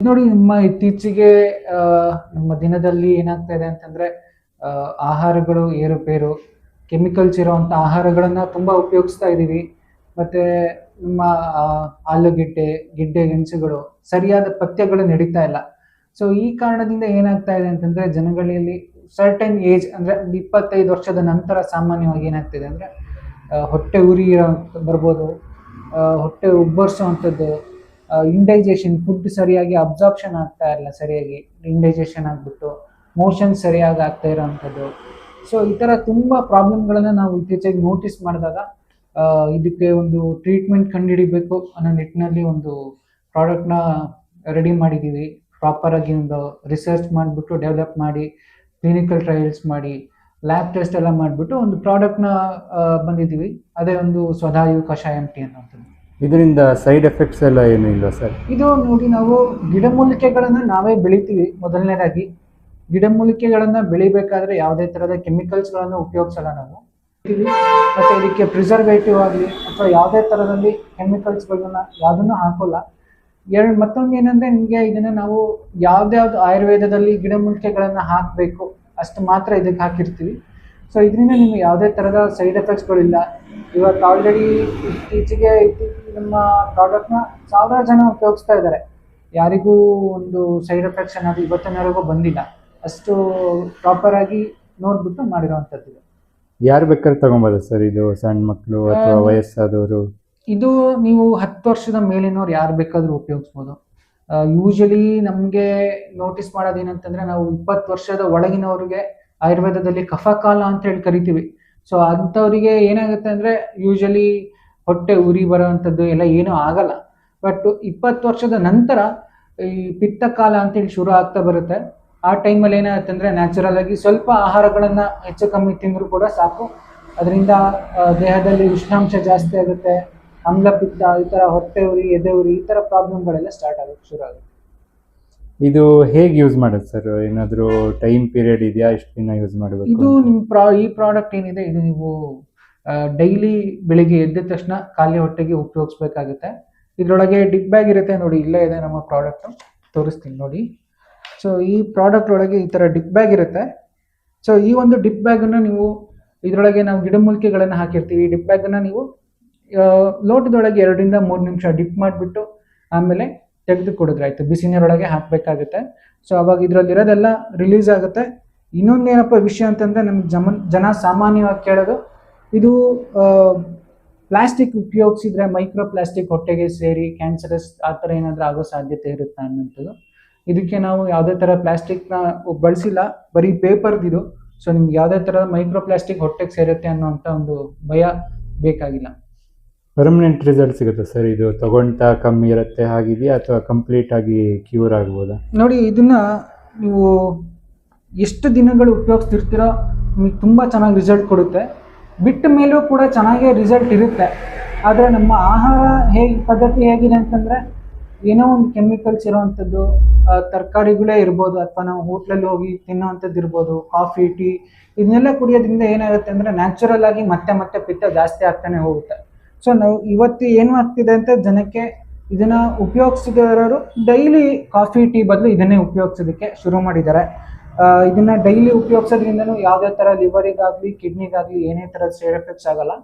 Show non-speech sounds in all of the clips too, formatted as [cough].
ನೋಡಿ, ನಿಮ್ಮ ಇತ್ತೀಚೆಗೆ ನಮ್ಮ ದಿನದಲ್ಲಿ ಏನಾಗ್ತಾ ಇದೆ ಅಂತಂದ್ರೆ ಆಹಾರಗಳು ಏರುಪೇರು ಕೆಮಿಕಲ್ಸ್ ಇರುವಂತ ಆಹಾರಗಳನ್ನ ತುಂಬಾ ಉಪಯೋಗಿಸ್ತಾ ಇದೀವಿ ಮತ್ತೆ ನಮ್ಮ ಆಲೂಗೆಡ್ಡೆ, ಗೆಡ್ಡೆ ಗೆಣಸುಗಳು ಸರಿಯಾದ ಪಥ್ಯಗಳು ನಡೀತಾ ಇಲ್ಲ. ಸೊ ಈ ಕಾರಣದಿಂದ ಏನಾಗ್ತಾ ಇದೆ ಅಂತಂದ್ರೆ ಜನಗಳಲ್ಲಿ ಸರ್ಟನ್ ಏಜ್ ಅಂದ್ರೆ ಇಪ್ಪತ್ತೈದು ವರ್ಷದ ನಂತರ ಸಾಮಾನ್ಯವಾಗಿ ಏನಾಗ್ತಿದೆ ಅಂದ್ರೆ ಹೊಟ್ಟೆ ಉರಿ ಬರ್ಬೋದು ಹೊಟ್ಟೆ ಉಬ್ಬರಿಸುವಂಥದ್ದು ಇಂಡೈಜೇಷನ್ ಫುಡ್ ಸರಿಯಾಗಿ ಅಬ್ಸಾರ್ಪ್ಷನ್ ಆಗ್ತಾ ಇಲ್ಲ, ಸರಿಯಾಗಿ ಇಂಡೈಜೇಷನ್ ಆಗಿಬಿಟ್ಟು ಮೋಷನ್ ಸರಿಯಾಗಿ ಆಗ್ತಾ ಇರೋವಂಥದ್ದು ಸೊ ಈ ಥರ ತುಂಬ ಪ್ರಾಬ್ಲಮ್ಗಳನ್ನು ನಾವು ಇತ್ತೀಚೆಗೆ ನೋಟಿಸ್ ಮಾಡಿದಾಗ ಇದಕ್ಕೆ ಒಂದು ಟ್ರೀಟ್ಮೆಂಟ್ ಕಂಡುಹಿಡಿಬೇಕು ಅನ್ನೋ ನಿಟ್ಟಿನಲ್ಲಿ ಒಂದು ಪ್ರಾಡಕ್ಟ್ನ ರೆಡಿ ಮಾಡಿದ್ದೀವಿ ಪ್ರಾಪರಾಗಿ ಒಂದು ರಿಸರ್ಚ್ ಮಾಡಿಬಿಟ್ಟು ಡೆವಲಪ್ ಮಾಡಿ ಕ್ಲಿನಿಕಲ್ ಟ್ರಯಲ್ಸ್ ಮಾಡಿ ಲ್ಯಾಬ್ ಟೆಸ್ಟ್ ಎಲ್ಲ ಮಾಡಿಬಿಟ್ಟು ಒಂದು ಪ್ರಾಡಕ್ಟ್ನ ಬಂದಿದ್ದೀವಿ. ಅದೇ ಒಂದು ಸ್ವದಾಯು ಕಷಾಯಂ ಟಿ ಅನ್ನೋಂಥದ್ದು ಇದರಿಂದ ಸೈಡ್ ಎಫೆಕ್ಟ್ಸ್ ಎಲ್ಲ ಏನು ಇಲ್ವಾ ಸರ್ ಇದು ನೋಡಿ ನಾವು ಗಿಡಮೂಲಿಕೆಗಳನ್ನು ನಾವೇ ಬೆಳಿತೀವಿ. ಮೊದಲನೇದಾಗಿ ಗಿಡಮೂಲಿಕೆಗಳನ್ನು ಬೆಳಿಬೇಕಾದ್ರೆ ಯಾವುದೇ ಥರದ ಕೆಮಿಕಲ್ಸ್ಗಳನ್ನು ಉಪಯೋಗಿಸಲ್ಲ ನಾವು. ಮತ್ತು ಮತ್ತೆ ಇದಕ್ಕೆ ಪ್ರಿಸರ್ವೇಟಿವ್ ಆಗಲಿ ಅಥವಾ ಯಾವುದೇ ಥರದಲ್ಲಿ ಕೆಮಿಕಲ್ಸ್ಗಳನ್ನ ಯಾವುದನ್ನು ಹಾಕೋಲ್ಲ. ಎರಡು ಮತ್ತೊಂದು ಏನಂದ್ರೆ ನಿಮಗೆ ಇದನ್ನ ನಾವು ಯಾವ್ದಾವ್ದು ಆಯುರ್ವೇದದಲ್ಲಿ ಗಿಡಮೂಲಿಕೆಗಳನ್ನು ಹಾಕಬೇಕು ಅಷ್ಟು ಮಾತ್ರ ಇದಕ್ಕೆ ಹಾಕಿರ್ತೀವಿ. ಸೊ ಇದರಿಂದ ನಿಮ್ಗೆ ಯಾವುದೇ ಥರದ ಸೈಡ್ ಎಫೆಕ್ಟ್ಸ್ಗಳಿಲ್ಲ ಇವತ್ತು ಆಲ್ರೆಡಿ ಇತ್ತೀಚೆಗೆ ಇತ್ತೀಚೆಗೆ ನಮ್ಮ ಪ್ರಾಡಕ್ಟ್ನ ಸಾವಿರಾರು ಜನ ಉಪಯೋಗಿಸ್ತಾ ಇದ್ದಾರೆ. ಯಾರಿಗೂ ಒಂದು ಸೈಡ್ ಎಫೆಕ್ಟ್ಸ್ ಅನ್ನೋದು ಇವತ್ತಿನವರೆಗೂ ಬಂದಿಲ್ಲ. ಅಷ್ಟು ಪ್ರಾಪರಾಗಿ ನೋಡ್ಬಿಟ್ಟು ಮಾಡಿರೋವಂಥದ್ದು. ಯಾರು ಬೇಕಾದ್ರೆ ತಗೊಬೋದು ಸರ್ ಇದು ಸಣ್ಣ ಮಕ್ಕಳು ಅಥವಾ ವಯಸ್ಸಾದವರು? ಇದು ನೀವು ಹತ್ತು ವರ್ಷದ ಮೇಲಿನವ್ರು ಯಾರು ಬೇಕಾದ್ರೂ ಉಪಯೋಗಿಸ್ಬೋದು. ಯೂಶಲಿ ನಮಗೆ ನೋಟಿಸ್ ಮಾಡೋದೇನಂತಂದ್ರೆ ನಾವು ಇಪ್ಪತ್ತು ವರ್ಷದ ಒಳಗಿನವ್ರಿಗೆ ಆಯುರ್ವೇದದಲ್ಲಿ ಕಫಕಾಲ ಅಂತ ಹೇಳಿ ಕರಿತೀವಿ. ಸೊ ಅಂಥವರಿಗೆ ಏನಾಗುತ್ತೆ ಅಂದ್ರೆ ಯೂಶಲಿ ಹೊಟ್ಟೆ ಉರಿ ಬರೋವಂಥದ್ದು ಎಲ್ಲ ಏನೂ ಆಗಲ್ಲ. ಬಟ್ ಇಪ್ಪತ್ತು ವರ್ಷದ ನಂತರ ಈ ಪಿತ್ತಕಾಲ ಅಂತೇಳಿ ಶುರು ಆಗ್ತಾ ಬರುತ್ತೆ. ಆ ಟೈಮಲ್ಲಿ ಏನಾಗುತ್ತೆ ಅಂದ್ರೆ ನ್ಯಾಚುರಲ್ ಆಗಿ ಸ್ವಲ್ಪ ಆಹಾರಗಳನ್ನ ಹೆಚ್ಚು ಕಮ್ಮಿ ತಿಂದರೂ ಕೂಡ ಸಾಕು. ಅದರಿಂದ ದೇಹದಲ್ಲಿ ಉಷ್ಣಾಂಶ ಜಾಸ್ತಿ ಆಗುತ್ತೆ. ಆಮ್ಲಪಿತ್ತ ಈ ಥರ ಹೊಟ್ಟೆ ಉರಿ, ಎದೆ ಉರಿ, ಈ ಥರ ಪ್ರಾಬ್ಲಮ್ಗಳೆಲ್ಲ ಸ್ಟಾರ್ಟ್ ಆಗೋಕ್ಕೆ ಶುರು ಆಗುತ್ತೆ. ಇದು ಹೇಗೆ ಯೂಸ್ ಮಾಡೋದು ಸರ್ ಏನಾದರೂ ಟೈಮ್ ಪೀರಿಯಡ್ ಇದೆಯಾ? ಇಷ್ಟು ದಿನ ಯೂಸ್ ಮಾಡಬೇಕು ಇದು ನಿಮ್ಮ ಪ್ರಾ ಈ ಪ್ರಾಡಕ್ಟ್ ಏನಿದೆ ಇದು ನೀವು ಡೈಲಿ ಬೆಳಿಗ್ಗೆ ಎದ್ದ ತಕ್ಷಣ ಖಾಲಿ ಹೊಟ್ಟೆಗೆ ಉಪಯೋಗಿಸ್ಬೇಕಾಗುತ್ತೆ. ಇದರೊಳಗೆ ಡಿಪ್ ಬ್ಯಾಗ್ ಇರುತ್ತೆ ನೋಡಿ ಇಲ್ಲೇ ಇದೆ ನಮ್ಮ ಪ್ರಾಡಕ್ಟು ತೋರಿಸ್ತೀನಿ ನೋಡಿ. ಸೊ ಈ ಪ್ರಾಡಕ್ಟ್ ಒಳಗೆ ಈ ಥರ ಡಿಪ್ ಬ್ಯಾಗ್ ಇರುತ್ತೆ. ಸೊ ಈ ಒಂದು ಡಿಪ್ ಬ್ಯಾಗನ್ನು ನೀವು ಇದರೊಳಗೆ ನಾವು ಗಿಡಮೂಲಿಕೆಗಳನ್ನು ಹಾಕಿರ್ತೀವಿ. ಈ ಡಿಪ್ ಬ್ಯಾಗನ್ನು ನೀವು ಲೋಟದೊಳಗೆ ಎರಡರಿಂದ ಮೂರು ನಿಮಿಷ ಡಿಪ್ ಮಾಡಿಬಿಟ್ಟು ಆಮೇಲೆ ತೆಗೆದು ಕುಡಿದ್ರೆ ಬಿಸಿ ನೀರೊಳಗೆ ಹಾಕಬೇಕಾಗುತ್ತೆ. ಸೊ ಅವಾಗ ಇದರಲ್ಲಿರೋದೆಲ್ಲ ರಿಲೀಸ್ ಆಗುತ್ತೆ. ಇನ್ನೊಂದೇನಪ್ಪ ವಿಷಯ ಅಂತಂದ್ರೆ ನಮ್ಗೆ ಜಮನ್, ಜನ ಸಾಮಾನ್ಯವಾಗಿ ಕೇಳೋದು, ಇದು ಪ್ಲಾಸ್ಟಿಕ್ ಉಪಯೋಗಿಸಿದ್ರೆ ಮೈಕ್ರೋ ಪ್ಲಾಸ್ಟಿಕ್ ಹೊಟ್ಟೆಗೆ ಸೇರಿ ಕ್ಯಾನ್ಸರಸ್ ಆ ಥರ ಏನಾದರೂ ಆಗೋ ಸಾಧ್ಯತೆ ಇರುತ್ತೆ ಅನ್ನೋಂಥದ್ದು ಇದಕ್ಕೆ ನಾವು ಯಾವುದೇ ಥರ ಪ್ಲಾಸ್ಟಿಕ್ನ ಬಳಸಿಲ್ಲ. ಬರೀ ಪೇಪರ್ದಿದು ಸೊ ನಿಮ್ಗೆ ಯಾವುದೇ ಥರ ಮೈಕ್ರೋ ಪ್ಲಾಸ್ಟಿಕ್ ಹೊಟ್ಟೆಗೆ ಸೇರುತ್ತೆ ಅನ್ನೋಂಥ ಒಂದು ಭಯ ಬೇಕಾಗಿಲ್ಲ. ಪರ್ಮನೆಂಟ್ ರಿಸಲ್ಟ್ ಸಿಗುತ್ತೆ ಸರ್. ಇದು ತಗೊಂತ ಕಮ್ಮಿ ಇರುತ್ತೆ, ಹಾಗಿದೆಯಾ? ಅಥವಾ ಕಂಪ್ಲೀಟ್ ಆಗಿ ಕ್ಯೂರ್ ಆಗ್ಬೋದಾ? ನೋಡಿ, ಇದನ್ನ ನೀವು ಎಷ್ಟು ದಿನಗಳು ಉಪಯೋಗಿಸ್ತಿರ್ತೀರೋ, ನಿಮಗೆ ತುಂಬ ಚೆನ್ನಾಗಿ ರಿಸಲ್ಟ್ ಕೊಡುತ್ತೆ. ಬಿಟ್ಟ ಮೇಲೂ ಕೂಡ ಚೆನ್ನಾಗೇ ರಿಸಲ್ಟ್ ಇರುತ್ತೆ. ಆದರೆ ನಮ್ಮ ಆಹಾರ ಹೇಗೆ, ಪದ್ಧತಿ ಹೇಗಿದೆ ಅಂತಂದರೆ, ಏನೋ ಒಂದು ಕೆಮಿಕಲ್ಸ್ ಇರೋವಂಥದ್ದು ತರಕಾರಿಗಳೇ ಇರ್ಬೋದು, ಅಥವಾ ನಾವು ಹೋಟ್ಲಲ್ಲಿ ಹೋಗಿ ತಿನ್ನೋವಂಥದ್ದು ಇರ್ಬೋದು ಕಾಫಿ ಟೀ ಇದನ್ನೆಲ್ಲ ಕುಡಿಯೋದ್ರಿಂದ ಏನಾಗುತ್ತೆ ಅಂದರೆ ನ್ಯಾಚುರಲ್ ಆಗಿ ಮತ್ತೆ ಮತ್ತೆ ಪಿತ್ತ ಜಾಸ್ತಿ ಆಗ್ತಾನೆ ಹೋಗುತ್ತೆ. ಸೊ ನಾವು ಇವತ್ತು ಏನು ಆಗ್ತಿದೆ ಅಂತ ಜನಕ್ಕೆ ಇದನ್ನ ಉಪಯೋಗಿಸಿದವರು ಡೈಲಿ ಕಾಫಿ ಟೀ ಬದಲು ಇದನ್ನೇ ಉಪಯೋಗಿಸೋದಕ್ಕೆ ಶುರು ಮಾಡಿದ್ದಾರೆ. ಇದನ್ನು ಡೈಲಿ ಉಪಯೋಗಿಸೋದ್ರಿಂದನೂ ಯಾವುದೇ ಥರ ಲಿವರಿಗಾಗಲಿ ಕಿಡ್ನಿಗಾಗಲಿ ಏನೇ ಥರದ ಸೈಡ್ ಎಫೆಕ್ಟ್ಸ್ ಆಗಲ್ಲ.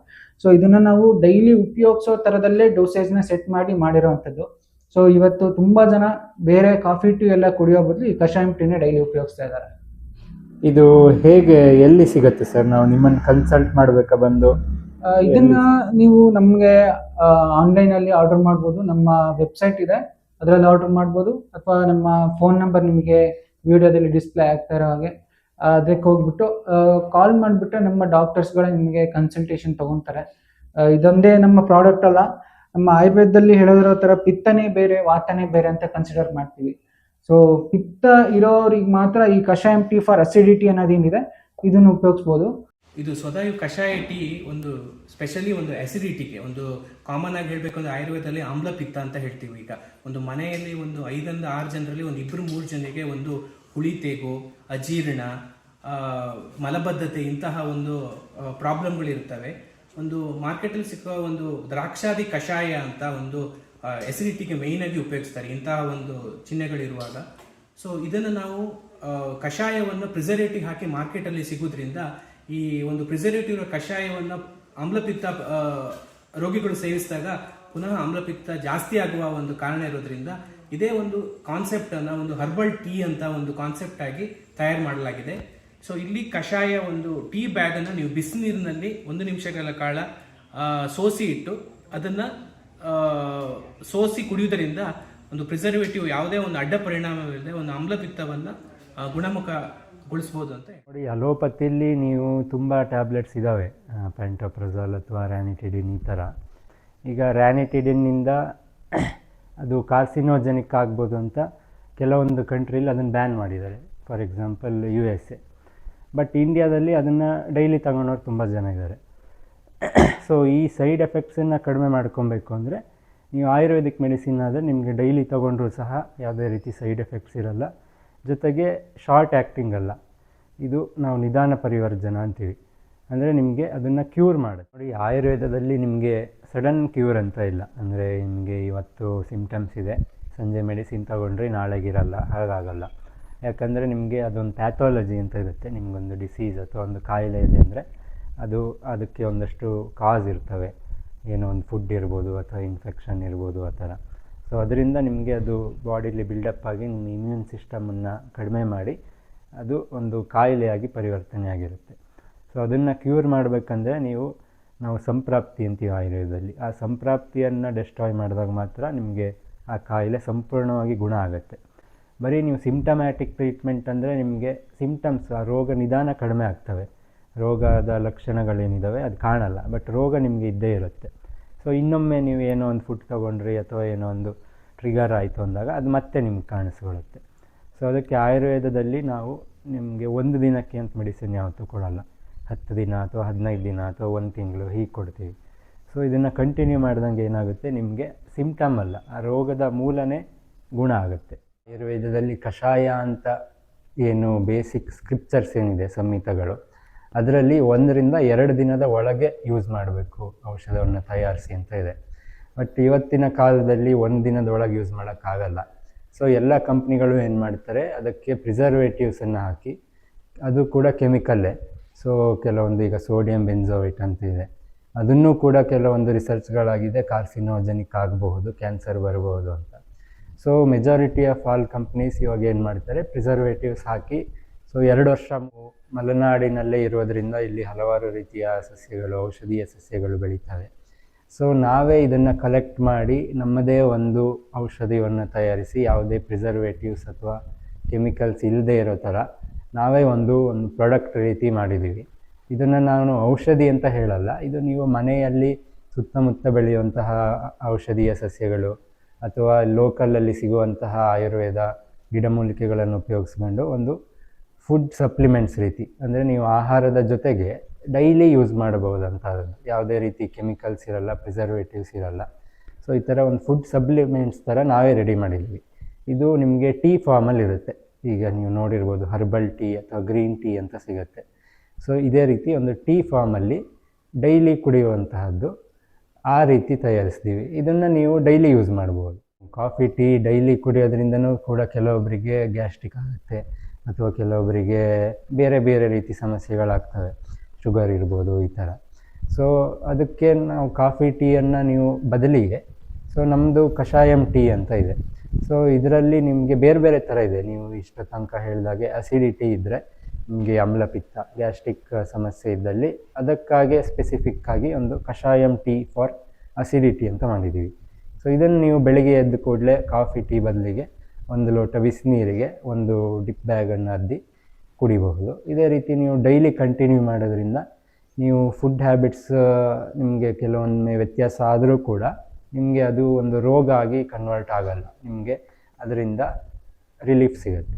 ಸೊ ಇದನ್ನ ನಾವು ಡೈಲಿ ಉಪಯೋಗಿಸೋ ಥರದಲ್ಲೇ ಡೋಸೇಜ್ನ ಸೆಟ್ ಮಾಡಿ ಮಾಡಿರೋವಂಥದ್ದು. ಸೊ ಇವತ್ತು ತುಂಬ ಜನ ಬೇರೆ ಕಾಫಿ ಟೀ ಎಲ್ಲ ಕುಡಿಯೋ ಬದಲು ಈ ಕಷಾಯಂ ಟೀನೇ ಡೈಲಿ ಉಪಯೋಗಿಸ್ತಾ ಇದ್ದಾರೆ. ಇದು ಹೇಗೆ, ಎಲ್ಲಿ ಸಿಗುತ್ತೆ ಸರ್? ನಾವು ನಿಮ್ಮನ್ನು ಕನ್ಸಲ್ಟ್ ಮಾಡಬೇಕಾ ಬಂದು? ಇದನ್ನ ನೀವು ನಮಗೆ ಆನ್ಲೈನಲ್ಲಿ ಆರ್ಡರ್ ಮಾಡ್ಬೋದು. ನಮ್ಮ ವೆಬ್ಸೈಟ್ ಇದೆ. ಅದರಲ್ಲಿ ಆರ್ಡರ್ ಮಾಡ್ಬೋದು. ಅಥವಾ ನಮ್ಮ ಫೋನ್ ನಂಬರ್ ನಿಮಗೆ ವಿಡಿಯೋದಲ್ಲಿ ಡಿಸ್ಪ್ಲೇ ಆಗ್ತಾ ಇರೋ ಹಾಗೆ. ಅದಕ್ಕೆ ಹೋಗ್ಬಿಟ್ಟು ಕಾಲ್ ಮಾಡಿಬಿಟ್ಟು ನಮ್ಮ ಡಾಕ್ಟರ್ಸ್ಗಳೇ ನಿಮಗೆ ಕನ್ಸಲ್ಟೇಷನ್ ತಗೊತಾರೆ. ಇದೊಂದೇ ನಮ್ಮ ಪ್ರಾಡಕ್ಟ್ ಅಲ್ಲ. ನಮ್ಮ ಆಯುರ್ವೇದದಲ್ಲಿ ಹೇಳೋದಿರೋ ಥರ ಪಿತ್ತನೇ ಬೇರೆ, ವಾತನೇ ಬೇರೆ ಅಂತ ಕನ್ಸಿಡರ್ ಮಾಡ್ತೀವಿ. ಸೊ ಪಿತ್ತ ಇರೋರಿಗೆ ಮಾತ್ರ ಈ ಕಷಾಯಂ ಟಿ ಫಾರ್ ಅಸಿಡಿಟಿ ಅನ್ನೋದೇನಿದೆ, ಇದನ್ನು ಉಪಯೋಗಿಸ್ಬೋದು. ಇದು ಸ್ವತಃ ಕಷಾಯ ಟೀ ಒಂದು ಸ್ಪೆಷಲಿ ಒಂದು ಅಸಿಡಿಟಿಗೆ ಒಂದು ಕಾಮನ್ ಆಗಿ ಹೇಳಬೇಕು ಅಂದ್ರೆ ಆಯುರ್ವೇದದಲ್ಲಿ ಆಮ್ಲಪಿತ್ತ ಅಂತ ಹೇಳ್ತೀವಿ ಈಗ. ಒಂದು ಮನೆಯಲ್ಲಿ ಒಂದು ಐದರಿಂದ ಆರು ಜನರಲ್ಲಿ ಒಂದು ಇಬ್ಬರು ಮೂರು ಜನರಿಗೆ ಒಂದು ಹುಳಿ ತೇಗು, ಅಜೀರ್ಣ ಮಲಬದ್ಧತೆ ಇಂತಹ ಒಂದು ಪ್ರಾಬ್ಲಮ್ಗಳಿರ್ತವೆ ಒಂದು ಮಾರ್ಕೆಟಲ್ಲಿ ಸಿಕ್ಕುವ ಒಂದು ದ್ರಾಕ್ಷಾದಿ ಕಷಾಯ ಅಂತ ಒಂದು ಎಸಿಡಿಟಿಗೆ ಮೇಯ್ನಾಗಿ ಉಪಯೋಗಿಸ್ತಾರೆ ಇಂತಹ ಒಂದು ಚಿಹ್ನೆಗಳಿರುವಾಗ. ಸೊ ಇದನ್ನು ನಾವು ಕಷಾಯವನ್ನು ಪ್ರಿಸರ್ವೇಟಿವ್ ಹಾಕಿ ಮಾರ್ಕೆಟಲ್ಲಿ ಸಿಗೋದ್ರಿಂದ ಈ ಒಂದು ಪ್ರಿಸರ್ವೇಟಿವ್ನ ಕಷಾಯವನ್ನು ಆಮ್ಲಪಿತ್ತ ರೋಗಿಗಳು ಸೇವಿಸಿದಾಗ ಪುನಃ ಆಮ್ಲಪಿತ್ತ ಜಾಸ್ತಿ ಆಗುವ ಒಂದು ಕಾರಣ ಇರೋದ್ರಿಂದ ಇದೇ ಒಂದು ಕಾನ್ಸೆಪ್ಟ್ ಅನ್ನ ಒಂದು ಹರ್ಬಲ್ ಟೀ ಅಂತ ಒಂದು ಕಾನ್ಸೆಪ್ಟ್ ಆಗಿ ತಯಾರು ಮಾಡಲಾಗಿದೆ. ಸೊ ಇಲ್ಲಿ ಕಷಾಯ ಒಂದು ಟೀ ಬ್ಯಾಗ್ ಅನ್ನ ನೀವು ಬಿಸಿನೀರಿನಲ್ಲಿ ಒಂದು ನಿಮಿಷಗಳ ಕಾಲ ಸೋಸಿ ಇಟ್ಟು ಅದನ್ನ ಸೋಸಿ ಕುಡಿಯುವುದರಿಂದ ಒಂದು ಪ್ರಿಸರ್ವೇಟಿವ್ ಯಾವುದೇ ಒಂದು ಅಡ್ಡ ಪರಿಣಾಮವಿಲ್ಲದೆ ಒಂದು ಆಮ್ಲಪಿತ್ತವನ್ನ ಆ, ಗುಣಮುಖಗೊಳಿಸ್ಬೋದು ಅಂತ ನೋಡಿ, ಅಲೋಪತಿಯಲ್ಲಿ ನೀವು ತುಂಬ ಟ್ಯಾಬ್ಲೆಟ್ಸ್ ಇದ್ದಾವೆ ಪ್ಯಾಂಟೋಪ್ರೊಸಾಲ್ ಅಥವಾ ರ್ಯಾನಿಟಿಡಿನ್ ಈ ಥರ ಈಗ ರ್ಯಾನಿಟಿಡಿನ್ನಿಂದ [clears throat] ಅದು ಕಾರ್ಸಿನೋಜೆನಿಕ್ ಆಗ್ಬೋದು ಅಂತ ಕೆಲವೊಂದು ಕಂಟ್ರೀಲಿ ಅದನ್ನು ಬ್ಯಾನ್ ಮಾಡಿದ್ದಾರೆ. For example U S A but ಇಂಡಿಯಾದಲ್ಲಿ ಅದನ್ನು ಡೈಲಿ ತಗೊಳೋರು ತುಂಬ ಜನ ಇದ್ದಾರೆ. [clears throat] ಸೊ ಈ ಸೈಡ್ ಎಫೆಕ್ಟ್ಸನ್ನು ಕಡಿಮೆ ಮಾಡ್ಕೊಬೇಕು ಅಂದರೆ, ನೀವು ಆಯುರ್ವೇದಿಕ್ ಮೆಡಿಸಿನ್ ಆದರೆ ನಿಮಗೆ ಡೈಲಿ ತೊಗೊಂಡ್ರೂ ಸಹ ಯಾವುದೇ ರೀತಿ ಸೈಡ್ ಎಫೆಕ್ಟ್ಸ್ ಇರಲ್ಲ. ಜೊತೆಗೆ ಶಾರ್ಟ್ ಆ್ಯಕ್ಟಿಂಗ್ ಅಲ್ಲ. ಇದು ನಾವು ನಿಧಾನ ಪರಿವರ್ಜನ ಅಂತೀವಿ. ಅಂದರೆ ನಿಮಗೆ ಅದನ್ನು ಕ್ಯೂರ್ ಮಾಡುತ್ತೆ. ನೋಡಿ, ಆಯುರ್ವೇದದಲ್ಲಿ ನಿಮಗೆ ಸಡನ್ ಕ್ಯೂರ್ ಅಂತ ಇಲ್ಲ. ಅಂದರೆ ನಿಮಗೆ ಇವತ್ತು ಸಿಂಪ್ಟಮ್ಸ್ ಇದೆ. ಸಂಜೆ ಮೆಡಿಸಿನ್ ತಗೊಂಡ್ರೆ ನಾಳೆಗಿರಲ್ಲ. ಹಾಗಾಗಲ್ಲ. ಯಾಕಂದರೆ ನಿಮಗೆ ಅದೊಂದು ಪ್ಯಾಥಾಲಜಿ ಅಂತ ಇರುತ್ತೆ. ನಿಮಗೊಂದು ಡಿಸೀಸ್ ಅಥವಾ ಒಂದು ಕಾಯಿಲೆ ಇದೆ ಅಂದರೆ ಅದು ಅದಕ್ಕೆ ಒಂದಷ್ಟು ಕಾಸ್ ಇರ್ತವೆ. ಏನೋ ಒಂದು ಫುಡ್ ಇರ್ಬೋದು ಅಥವಾ ಇನ್ಫೆಕ್ಷನ್ ಇರ್ಬೋದು ಆ ಥರ. ಸೊ ಅದರಿಂದ ನಿಮಗೆ ಅದು ಬಾಡಿಲಿ ಬಿಲ್ಡಪ್ ಆಗಿ ನಿಮ್ಮ ಇಮ್ಯೂನ್ ಸಿಸ್ಟಮನ್ನು ಕಡಿಮೆ ಮಾಡಿ ಅದು ಒಂದು ಕಾಯಿಲೆಯಾಗಿ ಪರಿವರ್ತನೆ ಆಗಿರುತ್ತೆ. ಸೊ ಅದನ್ನು ಕ್ಯೂರ್ ಮಾಡಬೇಕಂದ್ರೆ ನೀವು, ನಾವು ಸಂಪ್ರಾಪ್ತಿ ಅಂತೀವಿ ಆಯುರ್ವೇದದಲ್ಲಿ, ಆ ಸಂಪ್ರಾಪ್ತಿಯನ್ನು ಡೆಸ್ಟ್ರಾಯ್ ಮಾಡಿದಾಗ ಮಾತ್ರ ನಿಮಗೆ ಆ ಕಾಯಿಲೆ ಸಂಪೂರ್ಣವಾಗಿ ಗುಣ ಆಗುತ್ತೆ. ಬರೀ ನೀವು ಸಿಮ್ಟಮ್ಯಾಟಿಕ್ ಟ್ರೀಟ್ಮೆಂಟ್ ಅಂದರೆ ನಿಮಗೆ ಸಿಮ್ಟಮ್ಸ್ ಆ ರೋಗ ನಿಧಾನ ಕಡಿಮೆ ಆಗ್ತವೆ. ರೋಗದ ಲಕ್ಷಣಗಳೇನಿದ್ದಾವೆ ಅದು ಕಾಣಲ್ಲ. ಬಟ್ ರೋಗ ನಿಮಗೆ ಇದ್ದೇ ಇರುತ್ತೆ. ಸೊ ಇನ್ನೊಮ್ಮೆ ನೀವು ಏನೋ ಒಂದು ಫುಡ್ ತೊಗೊಂಡ್ರಿ ಅಥವಾ ಏನೋ ಒಂದು ಟ್ರಿಗರ್ ಆಯಿತು ಅಂದಾಗ ಅದು ಮತ್ತೆ ನಿಮ್ಗೆ ಕಾಣಿಸ್ಕೊಳ್ಳುತ್ತೆ. ಸೊ ಅದಕ್ಕೆ ಆಯುರ್ವೇದದಲ್ಲಿ ನಾವು ನಿಮಗೆ ಒಂದು ದಿನಕ್ಕೆ ಅಂತ ಮೆಡಿಸಿನ್ ಯಾವತ್ತೂ ಕೊಡಲ್ಲ. ಹತ್ತು ದಿನ ಅಥವಾ ಹದಿನೈದು ದಿನ ಅಥವಾ ಒಂದು ತಿಂಗಳು ಹೀಗೆ ಕೊಡ್ತೀವಿ. ಸೊ ಇದನ್ನು ಕಂಟಿನ್ಯೂ ಮಾಡ್ದಂಗೆ ಏನಾಗುತ್ತೆ? ನಿಮಗೆ ಸಿಂಪ್ಟಮ್ ಅಲ್ಲ. ಆ ರೋಗದ ಮೂಲನೇ ಗುಣ ಆಗುತ್ತೆ. ಆಯುರ್ವೇದದಲ್ಲಿ ಕಷಾಯ ಅಂತ ಏನು ಬೇಸಿಕ್ ಸ್ಕ್ರಿಪ್ಚರ್ಸ್ ಏನಿದೆ? ಸಂಹಿತಗಳು. ಅದರಲ್ಲಿ ಒಂದರಿಂದ ಎರಡು ದಿನದ ಒಳಗೆ ಯೂಸ್ ಮಾಡಬೇಕು. ಔಷಧವನ್ನು ತಯಾರಿಸಿ ಅಂತ ಇದೆ. ಬಟ್ ಇವತ್ತಿನ ಕಾಲದಲ್ಲಿ ಒಂದು ದಿನದ ಒಳಗೆ ಯೂಸ್ ಮಾಡೋಕ್ಕಾಗಲ್ಲ. ಸೊ ಎಲ್ಲ ಕಂಪ್ನಿಗಳು ಏನು ಮಾಡ್ತಾರೆ, ಅದಕ್ಕೆ ಪ್ರಿಸರ್ವೇಟಿವ್ಸನ್ನು ಹಾಕಿ, ಅದು ಕೂಡ ಕೆಮಿಕಲ್ಲೇ ಸೊ ಕೆಲವೊಂದು ಈಗ ಸೋಡಿಯಂ ಬೆನ್ಸೋವೇಟ್ ಅಂತ ಇದೆ. ಅದನ್ನು ಕೂಡ ಕೆಲವೊಂದು ರಿಸರ್ಚ್ಗಳಾಗಿದೆ ಕಾರ್ಸಿನೋಜೆನಿಕ್ ಆಗಬಹುದು ಕ್ಯಾನ್ಸರ್ ಬರಬಹುದು ಅಂತ. So majority of all companies ಇವಾಗ ಏನು ಮಾಡ್ತಾರೆ ಪ್ರಿಸರ್ವೇಟಿವ್ಸ್ ಹಾಕಿ ಸೊ ಎರಡು ವರ್ಷ ಮಲೆನಾಡಿನಲ್ಲೇ ಇರೋದರಿಂದ ಇಲ್ಲಿ ಹಲವಾರು ರೀತಿಯ ಸಸ್ಯಗಳು, ಔಷಧೀಯ ಸಸ್ಯಗಳು ಬೆಳೀತವೆ. ಸೊ ನಾವೇ ಇದನ್ನು ಕಲೆಕ್ಟ್ ಮಾಡಿ ನಮ್ಮದೇ ಒಂದು ಔಷಧಿಯನ್ನು ತಯಾರಿಸಿ, ಯಾವುದೇ ಪ್ರಿಸರ್ವೇಟಿವ್ಸ್ ಅಥವಾ ಕೆಮಿಕಲ್ಸ್ ಇಲ್ಲದೆ ಇರೋ ಥರ ನಾವೇ ಒಂದು ಒಂದು ಪ್ರಾಡಕ್ಟ್ ರೀತಿ ಮಾಡಿದ್ದೀವಿ. ಇದನ್ನು ನಾನು ಔಷಧಿ ಅಂತ ಹೇಳಲ್ಲ. ಇದು ನೀವು ಮನೆಯಲ್ಲಿ ಸುತ್ತಮುತ್ತ ಬೆಳೆಯುವಂತಹ ಔಷಧೀಯ ಸಸ್ಯಗಳು ಅಥವಾ ಲೋಕಲಲ್ಲಿ ಸಿಗುವಂತಹ ಆಯುರ್ವೇದ ಗಿಡಮೂಲಿಕೆಗಳನ್ನು ಉಪಯೋಗಿಸ್ಕೊಂಡು ಒಂದು ಫುಡ್ ಸಪ್ಲಿಮೆಂಟ್ಸ್ ರೀತಿ. ಅಂದರೆ ನೀವು ಆಹಾರದ ಜೊತೆಗೆ ಡೈಲಿ ಯೂಸ್ ಮಾಡಬಹುದಂಥದ್ದು ಯಾವುದೇ ರೀತಿ ಕೆಮಿಕಲ್ಸ್ ಇರಲ್ಲ ಪ್ರಿಸರ್ವೇಟಿವ್ಸ್ ಇರಲ್ಲ. ಸೊ ಈ ಥರ ಒಂದು ಫುಡ್ ಸಪ್ಲಿಮೆಂಟ್ಸ್ ಥರ ನಾವೇ ರೆಡಿ ಮಾಡಿದ್ವಿ. ಇದು ನಿಮಗೆ ಟೀ ಫಾರ್ಮಲ್ಲಿ ಇರುತ್ತೆ. ಈಗ ನೀವು ನೋಡಿರ್ಬೋದು ಹರ್ಬಲ್ ಟೀ ಅಥವಾ ಗ್ರೀನ್ ಟೀ ಅಂತ ಸಿಗುತ್ತೆ. ಸೊ ಇದೇ ರೀತಿ ಒಂದು ಟೀ ಫಾರ್ಮಲ್ಲಿ ಡೈಲಿ ಕುಡಿಯುವಂತಹದ್ದು ಆ ರೀತಿ ತಯಾರಿಸ್ತೀವಿ. ಇದನ್ನು ನೀವು ಡೈಲಿ ಯೂಸ್ ಮಾಡ್ಬೋದು ಕಾಫಿ ಟೀ ಡೈಲಿ ಕುಡಿಯೋದ್ರಿಂದನೂ ಕೂಡ ಕೆಲವೊಬ್ಬರಿಗೆ ಗ್ಯಾಸ್ಟ್ರಿಕ್ ಆಗುತ್ತೆ. ಅಥವಾ ಕೆಲವೊಬ್ಬರಿಗೆ ಬೇರೆ ಬೇರೆ ರೀತಿ ಸಮಸ್ಯೆಗಳಾಗ್ತವೆ, ಶುಗರ್ ಇರ್ಬೋದು ಈ ಥರ. ಸೊ ಅದಕ್ಕೆ ನಾವು ಕಾಫಿ ಟೀಯನ್ನು ನೀವು ಬದಲಿಗೆ ಸೊ ನಮ್ಮದು ಕಷಾಯಂ ಟೀ ಅಂತ ಇದೆ. ಸೊ ಇದರಲ್ಲಿ ನಿಮಗೆ ಬೇರೆ ಬೇರೆ ಥರ ಇದೆ. ನೀವು ಇಷ್ಟ ತನಕ ಹೇಳಿದಾಗೆ ಅಸಿಡಿಟಿ ಇದ್ದರೆ ನಿಮಗೆ ಅಮ್ಲಪಿತ್ತ ಗ್ಯಾಸ್ಟ್ರಿಕ್ ಸಮಸ್ಯೆ ಇದ್ದಲ್ಲಿ ಅದಕ್ಕಾಗೆ ಸ್ಪೆಸಿಫಿಕ್ಕಾಗಿ ಒಂದು ಕಷಾಯಂ ಟೀ ಫಾರ್ ಅಸಿಡಿಟಿ ಅಂತ ಮಾಡಿದ್ದೀವಿ ಸೊ ಇದನ್ನು ನೀವು ಬೆಳಿಗ್ಗೆ ಎದ್ದ ಕೂಡಲೇ ಕಾಫಿ ಟೀ ಬದಲಿಗೆ ಒಂದು ಲೋಟ ಬಿಸಿನೀರಿಗೆ ಒಂದು ಡಿಪ್ ಬ್ಯಾಗನ್ನು ಅದ್ದಿ ಕುಡಿಬಹುದು. ಇದೇ ರೀತಿ ನೀವು ಡೈಲಿ ಕಂಟಿನ್ಯೂ ಮಾಡೋದ್ರಿಂದ ನೀವು ಫುಡ್ ಹ್ಯಾಬಿಟ್ಸ್ ನಿಮಗೆ ಕೆಲವೊಮ್ಮೆ ವ್ಯತ್ಯಾಸ ಆದರೂ ಕೂಡ ನಿಮಗೆ ಅದು ಒಂದು ರೋಗ ಆಗಿ ಕನ್ವರ್ಟ್ ಆಗಲ್ಲ. ನಿಮಗೆ ಅದರಿಂದ ರಿಲೀಫ್ ಸಿಗುತ್ತೆ.